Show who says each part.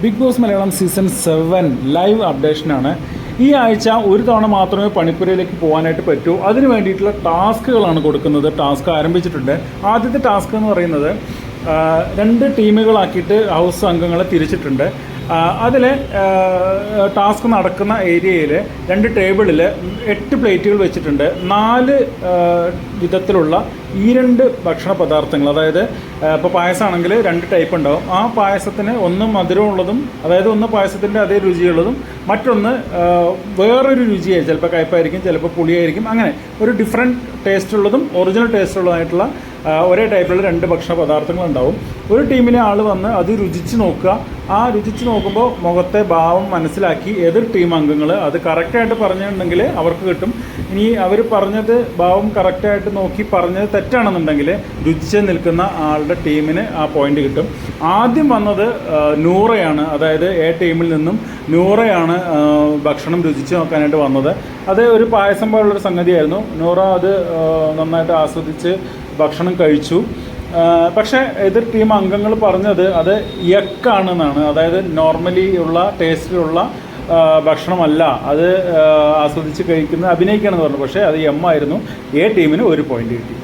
Speaker 1: Bigg Boss Malayalam season seven live അപ്ഡേഷനാണ്. ഈ ആഴ്ച ഒരു തവണ മാത്രമേ പണിപ്പുരയിലേക്ക് പോകാനായിട്ട് പറ്റൂ. അതിന് വേണ്ടിയിട്ടുള്ള ടാസ്കുകളാണ് കൊടുക്കുന്നത്. ടാസ്ക് ആരംഭിച്ചിട്ടുണ്ട്. ആദ്യത്തെ ടാസ്ക് എന്ന് പറയുന്നത് രണ്ട് ടീമുകളാക്കിയിട്ട് ഹൗസ് അംഗങ്ങളെ തിരിച്ചിട്ടുണ്ട്. അതിൽ ടാസ്ക് നടക്കുന്ന ഏരിയയിൽ രണ്ട് ടേബിളിൽ എട്ട് പ്ലേറ്റുകൾ വെച്ചിട്ടുണ്ട്. നാല് വിധത്തിലുള്ള ഈ രണ്ട് ഭക്ഷണ പദാർത്ഥങ്ങൾ. അതായത് ഇപ്പോൾ പായസമാണെങ്കിൽ രണ്ട് ടൈപ്പ് ഉണ്ടാവും. ആ പായസത്തിന് ഒന്ന് മധുരമുള്ളതും അതായത് ഒന്ന് പായസത്തിന്റെ അതേ രുചിയുള്ളതും മറ്റൊന്ന് വേറൊരു രുചിയായി. ചിലപ്പോൾ കയ്പായിരിക്കും ചിലപ്പോൾ പുളിയായിരിക്കും. അങ്ങനെ ഒരു ഡിഫറെന്റ് ടേസ്റ്റ് ഉള്ളതും ഒറിജിനൽ ടേസ്റ്റ് ഉള്ളതായിട്ടുള്ള ആ, ഒരേ ടൈപ്പിലുള്ള രണ്ട് ഭക്ഷണ പദാർത്ഥങ്ങളുണ്ടാവും ഒരു ടീമിനെ ആൾ വന്ന് അത് രുചിച്ച് നോക്കുക. ആ രുചിച്ച് നോക്കുമ്പോൾ മുഖത്തെ ഭാവം മനസ്സിലാക്കി എതിർ ടീം അംഗങ്ങൾ അത് കറക്റ്റായിട്ട് പറഞ്ഞിട്ടുണ്ടെങ്കിൽ അവർക്ക് കിട്ടും. ഇനി അവർ പറഞ്ഞത് ഭാവം കറക്റ്റായിട്ട് നോക്കി പറഞ്ഞത് തെറ്റാണെന്നുണ്ടെങ്കിൽ രുചിച്ച് നിൽക്കുന്ന ആളുടെ ടീമിന് ആ പോയിന്റ് കിട്ടും. ആദ്യം വന്നത് നൂറയാണ്. അതായത് എ ടീമിൽ നിന്നും നൂറയാണ് ഭക്ഷണം രുചിച്ച് നോക്കാനായിട്ട് വന്നത്. അത് ഒരു പായസം പോലുള്ളൊരു സംഗതിയായിരുന്നു. നൂറ അത് നന്നായിട്ട് ആസ്വദിച്ച് ഭക്ഷണം കഴിച്ചു. പക്ഷേ എതിർ ടീം അംഗങ്ങൾ പറഞ്ഞത് അത് യക്കാണെന്നാണ്. അതായത് നോർമലി ഉള്ള ടേസ്റ്റിലുള്ള ഭക്ഷണമല്ല. അത് ആസ്വദിച്ച് കഴിക്കുന്ന അഭിനയിക്കണമെന്ന് പറഞ്ഞു. പക്ഷേ അത് എം ആയിരുന്നു. എ ടീമിന് ഒരു പോയിന്റ് കിട്ടി.